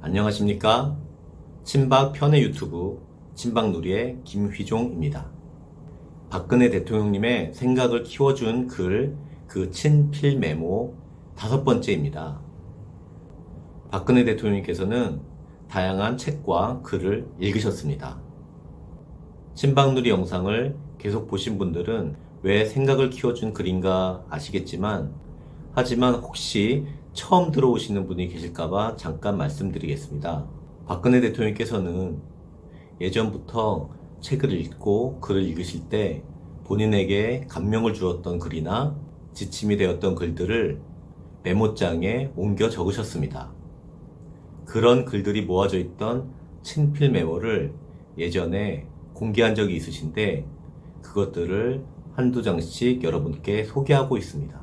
안녕하십니까? 친박 편의 유튜브 친박누리의 김휘종입니다. 박근혜 대통령님의 생각을 키워준 글, 그 친필 메모 다섯 번째입니다. 박근혜 대통령님께서는 다양한 책과 글을 읽으셨습니다. 친박누리 영상을 계속 보신 분들은 왜 생각을 키워준 글인가 아시겠지만, 하지만 혹시 처음 들어오시는 분이 계실까봐 잠깐 말씀드리겠습니다. 박근혜 대통령께서는 예전부터 책을 읽고 글을 읽으실 때 본인에게 감명을 주었던 글이나 지침이 되었던 글들을 메모장에 옮겨 적으셨습니다. 그런 글들이 모아져 있던 친필 메모를 예전에 공개한 적이 있으신데 그것들을 한두 장씩 여러분께 소개하고 있습니다.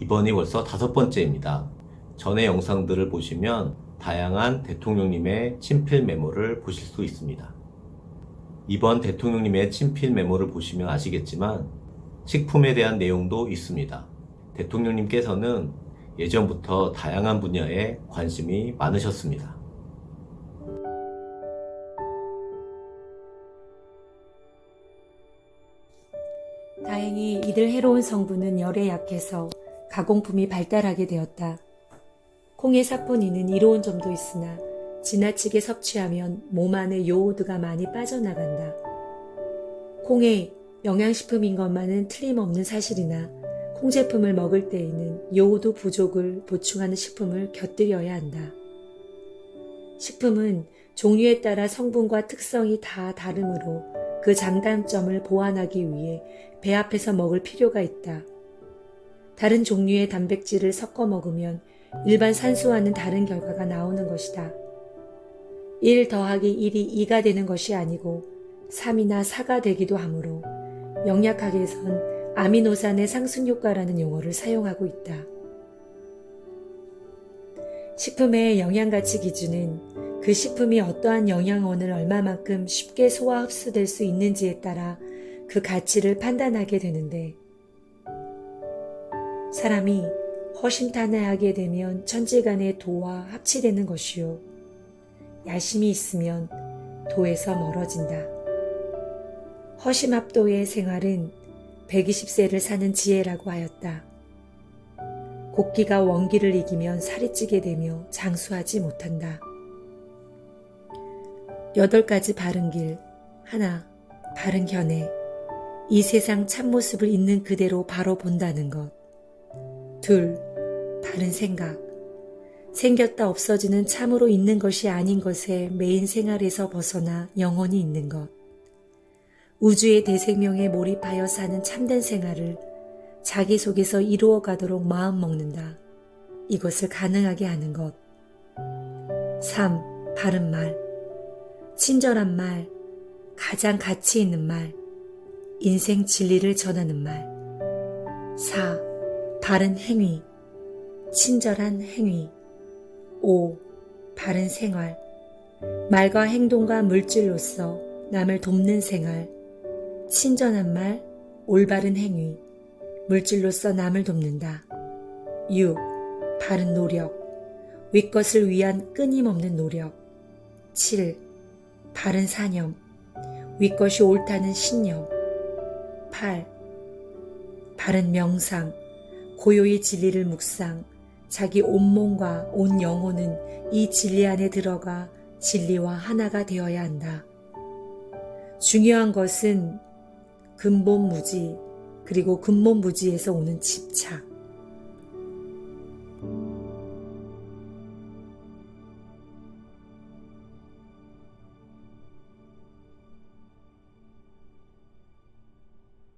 이번이 벌써 다섯 번째입니다. 전의 영상들을 보시면 다양한 대통령님의 친필 메모를 보실 수 있습니다. 이번 대통령님의 친필 메모를 보시면 아시겠지만 식품에 대한 내용도 있습니다. 대통령님께서는 예전부터 다양한 분야에 관심이 많으셨습니다. 다행히 이들 해로운 성분은 열에 약해서 가공품이 발달하게 되었다. 콩의 사포닌은 이로운 점도 있으나 지나치게 섭취하면 몸 안에 요오드가 많이 빠져나간다. 콩의 영양식품인 것만은 틀림없는 사실이나 콩 제품을 먹을 때에는 요오드 부족을 보충하는 식품을 곁들여야 한다. 식품은 종류에 따라 성분과 특성이 다 다르므로 그 장단점을 보완하기 위해 배합해서 먹을 필요가 있다. 다른 종류의 단백질을 섞어 먹으면 일반 산소와는 다른 결과가 나오는 것이다. 1 더하기 1이 2가 되는 것이 아니고 3이나 4가 되기도 하므로 영약학에선 아미노산의 상승 효과라는 용어를 사용하고 있다. 식품의 영양 가치 기준은 그 식품이 어떠한 영양원을 얼마만큼 쉽게 소화 흡수될 수 있는지에 따라 그 가치를 판단하게 되는데 사람이 허심탄회하게 되면 천지간의 도와 합치되는 것이요. 야심이 있으면 도에서 멀어진다. 허심합도의 생활은 120세를 사는 지혜라고 하였다. 곡기가 원기를 이기면 살이 찌게 되며 장수하지 못한다. 여덟 가지 바른 길, 하나, 바른 견해, 이 세상 참모습을 있는 그대로 바로 본다는 것. 둘, 바른 생각. 생겼다 없어지는 참으로 있는 것이 아닌 것에 메인 생활에서 벗어나 영원히 있는 것. 우주의 대생명에 몰입하여 사는 참된 생활을 자기 속에서 이루어 가도록 마음 먹는다. 이것을 가능하게 하는 것. 3. 바른 말. 친절한 말. 가장 가치 있는 말. 인생 진리를 전하는 말. 4. 바른 행위. 친절한 행위. 5. 바른 생활. 말과 행동과 물질로서 남을 돕는 생활. 친절한 말, 올바른 행위. 물질로서 남을 돕는다. 6. 바른 노력. 윗것을 위한 끊임없는 노력. 7. 바른 사념. 윗것이 옳다는 신념. 8. 바른 명상. 고요히 진리를 묵상. 자기 온몸과 온 영혼은 이 진리 안에 들어가 진리와 하나가 되어야 한다. 중요한 것은 근본 무지, 그리고 근본 무지에서 오는 집착.